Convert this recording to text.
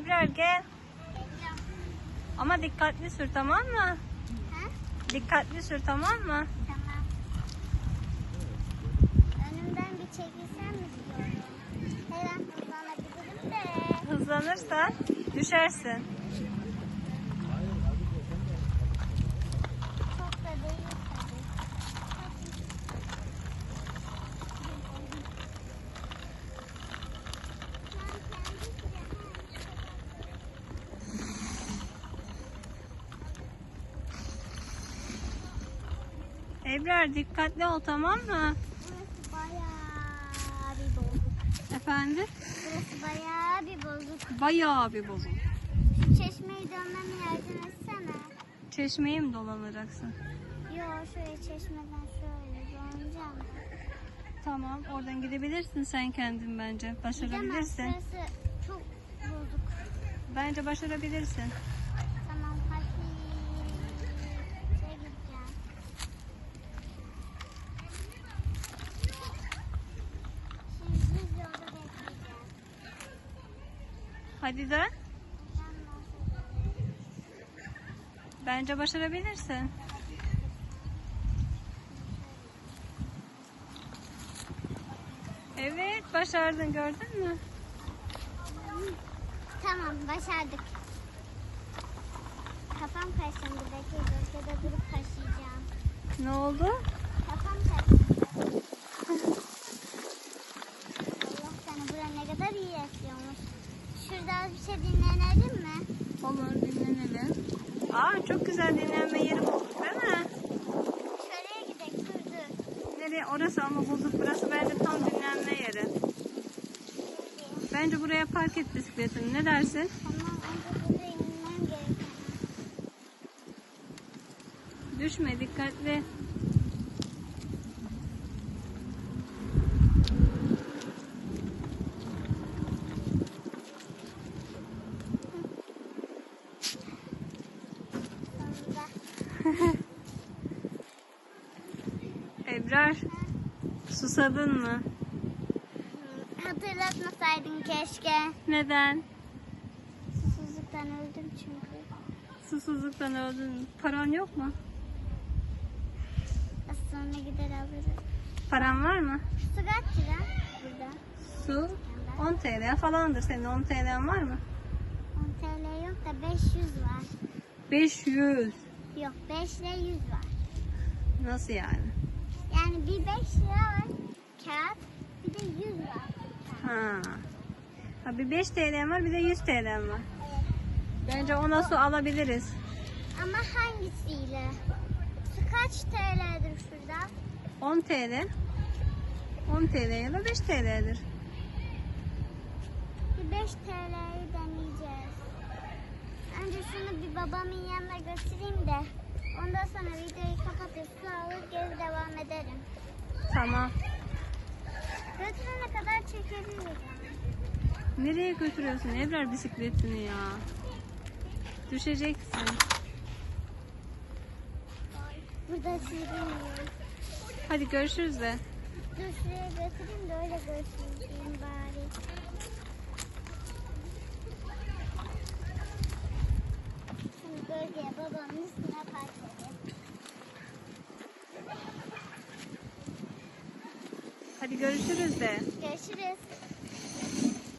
Ebrar gel. Ama dikkatli sür tamam mı? Ha? Dikkatli sür tamam mı? Tamam. Önümden bir çekilsem mi diyorum. Her an hızlanabilirim de. Hızlanırsan düşersin. Çok da değil tabii. Ebrar dikkatli ol tamam mı? Burası bayağı bir bozuk. Efendim? Burası bayağı bir bozuk. Bayağı bir bozuk. Şu çeşmeyi dönmeme yardım etsene. Çeşmeye mi dolanacaksın? Yo şöyle çeşmeden şöyle dolanacağım. Tamam oradan gidebilirsin sen kendin bence. Başarabilirsin. Burası çok bozuk. Bence başarabilirsin. Hadi dön. Bence başarabilirsin. Evet başardın gördün mü? Tamam başardık. Kafam karıştı buradaki bölgede durup taşıyacağım. Ne oldu? Kafam karıştı. Allah seni buraya ne kadar iyi yaşıyormuş. Şurada bir şey dinlenelim mi? Olur dinlenelim. Aa çok güzel dinlenme yeri bulduk değil mi? Şuraya gidelim dur dur. Nereye? Orası ama bulduk. Burası bence tam dinlenme yeri. Bence buraya park et bisikletini. Ne dersin? Tamam önce buraya inmem gerekiyor. Düşme dikkatli. Ebrar susadın mı? Hatırlatmasaydın keşke. Neden? Susuzluktan öldüm çünkü. Susuzluktan öldün. Paran yok mu? Az sonra gider alırız. Paran var mı? Su kaç lira burada? Su 10 TL falandır. Senin 10 TL'n var mı? 10 TL yok da 500 var. 500. Yok 5 ile 100 var. Nasıl yani? Yani bir 5 lira var kağıt bir de 100 var. Ha. Ha bir 5 TL'n var bir de 100 TL'n var. Evet. Bence ona su alabiliriz. Ama hangisiyle? Su kaç TL'dir şurada? 10 TL. 10 TL ya da 5 TL'dir. Bir 5 TL'yi deneyeceğiz. Önce şunu bir babamın yanına götüreyim de ondan sonra videoyu kapatıp Tamam. Götürene kadar çekebilirim. Nereye götürüyorsun Ebrar bisikletini ya? Düşeceksin. Burada sürünüyor. Hadi görüşürüz de. Dur şuraya götüreyim de öyle götüreyim bari. Hadi görüşürüz de. Görüşürüz.